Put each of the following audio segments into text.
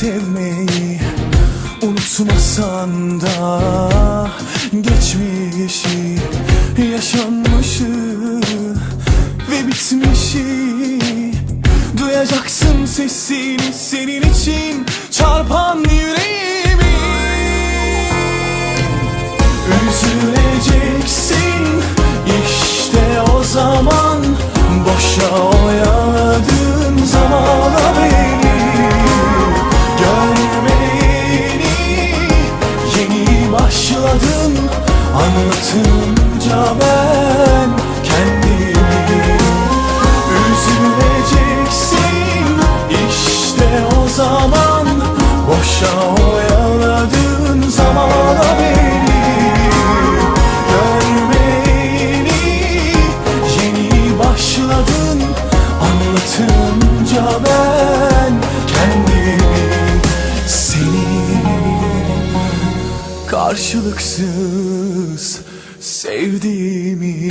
sevmeyi Unutmasan da geçmişi Yaşanmışı ve bitmişi Duyacaksın sesini senin için çarpan yüreğimi. Üzüleceksin. İşte o zaman Boşa Anlatınca ben kendimi Seni karşılıksız sevdiğimi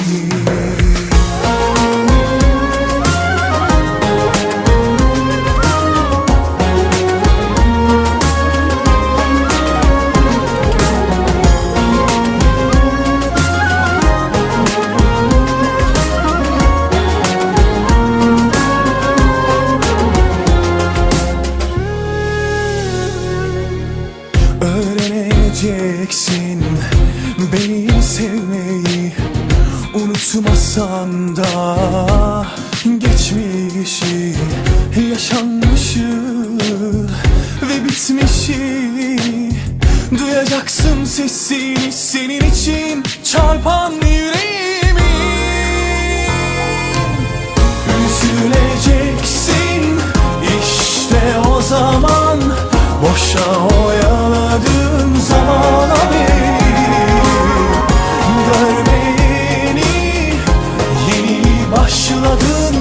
Boşa oyaladığın zamana beni Görmeyeni yeni başladın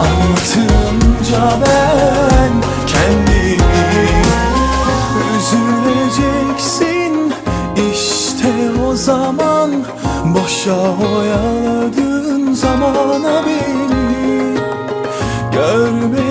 Anlatınca ben kendimi Üzüleceksin. İşte o zaman Boşa oyaladığın zamana beni Görmeyeni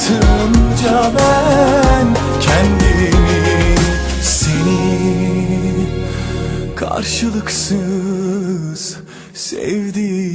Anlatınca ben kendimi Seni karşılıksız sevdiğimi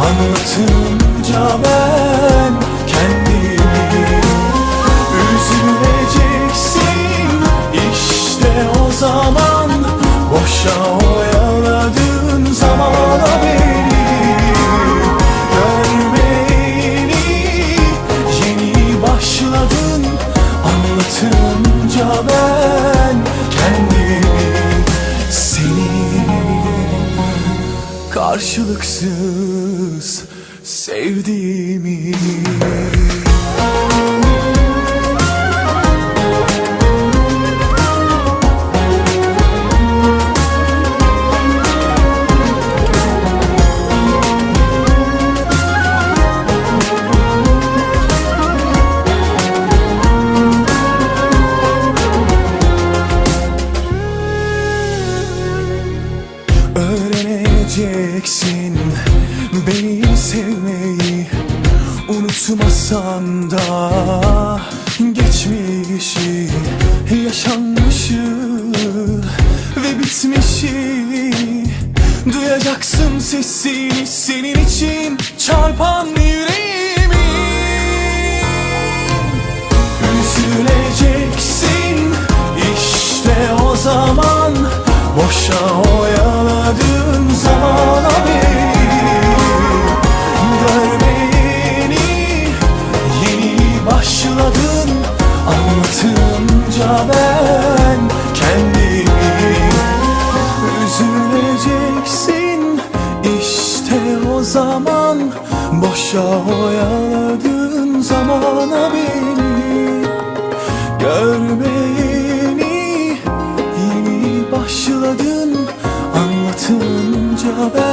Anlatınca ben Karşılıksız sevdiğimi. Öyle Üzüleceksin beni sevmeyi Unutmasan da. Geçmişi Yaşanmışı ve bitmişi Duyacaksın sesini senin için çarpan yüreğimi. Üzüleceksin. İşte o zaman Boşa oyaladığın Boşa oyaladığın zamana beni. Görmeyeni yeni başladın. Anlatınca ben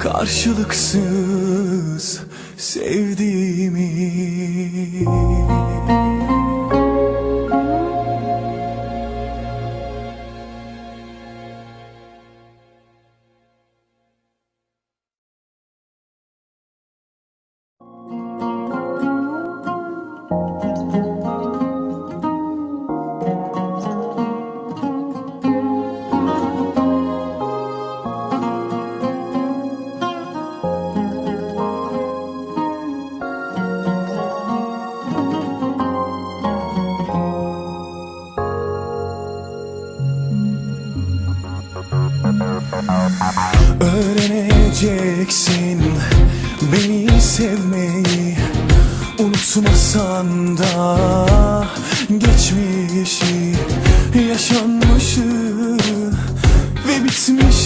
karşılıksız sevdiğimi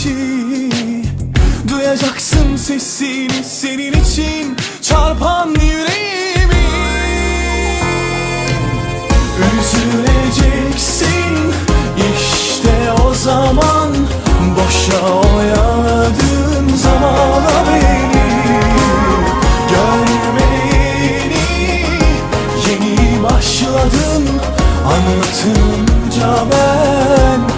bitmişi Duyacaksın sesini senin için çarpan yüreğimi. Üzüleceksin. İşte o zaman Boşa oyaladığın zamana beni. Görmeyeni yeni başladın. Anlatınca ben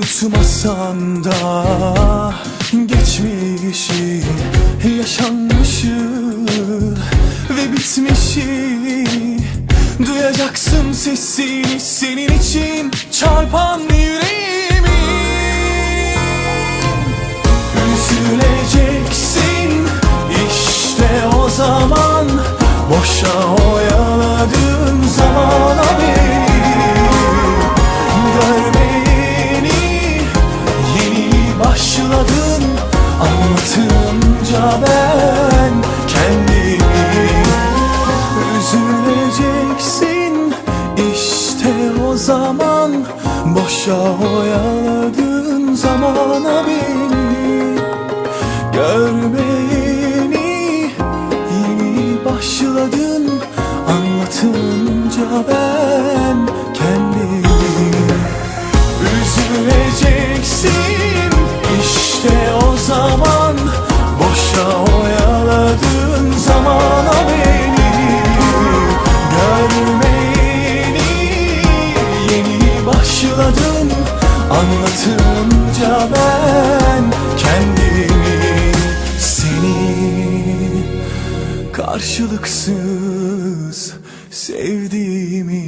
Unutmasan da geçmişi Yaşanmışı ve bitmişi Duyacaksın sesini senin için çarpan yüreğimi. Üzüleceksin işte o zaman Boşa oyaladığın zamana beni Karşılıksız sevdiğimi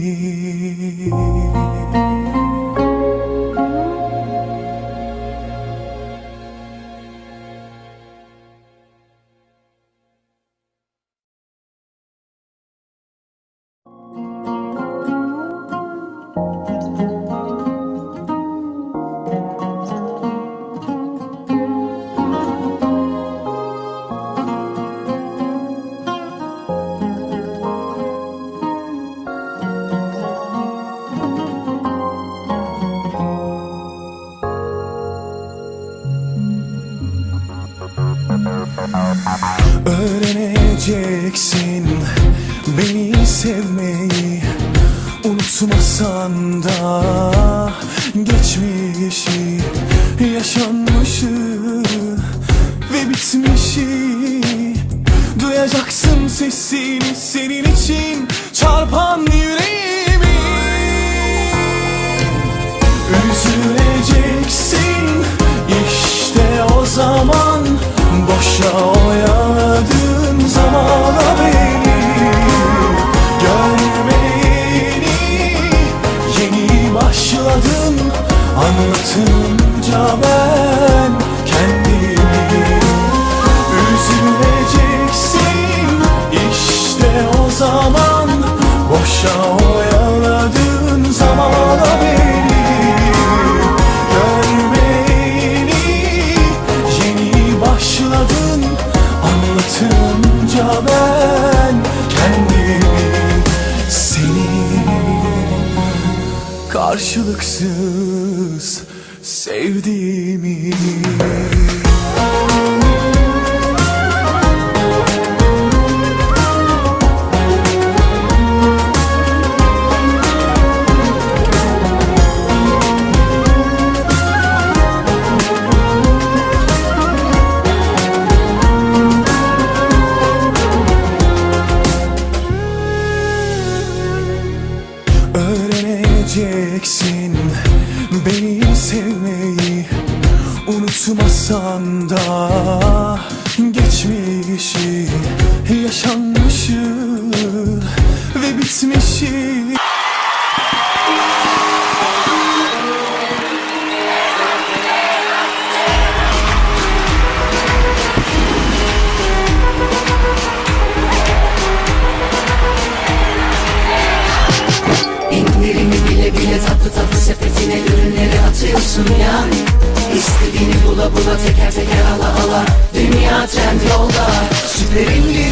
Öğreneceksin beni sevmeyi Unutmasan da Anlatınca ben kendimi Üzüleceksin. İşte o zaman Boşa oyaladığın Yaşanmışı ve bitmişi İndirini bile bile tatlı tatlı sepetine ürünleri atıyorsun ya. İstediğini bula bula teker teker ala ala. Dünya trend yolda Süper indirim nerelerdeyim Tam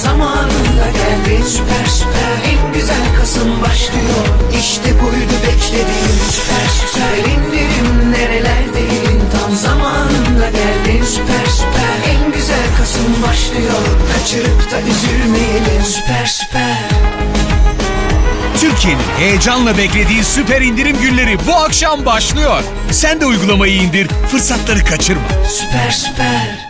zamanında geldin Süper süper. En güzel Kasım başlıyor. İşte buydu beklediğim Süper süper. İndirim nerelerdeyim Tam zamanında geldin Süper süper. En güzel Kasım başlıyor. Kaçırıp da üzülmeyelim Süper süper. Türkiye'nin heyecanla beklediği süper indirim günleri bu akşam başlıyor. Sen de uygulamayı indir, fırsatları kaçırma. Süper süper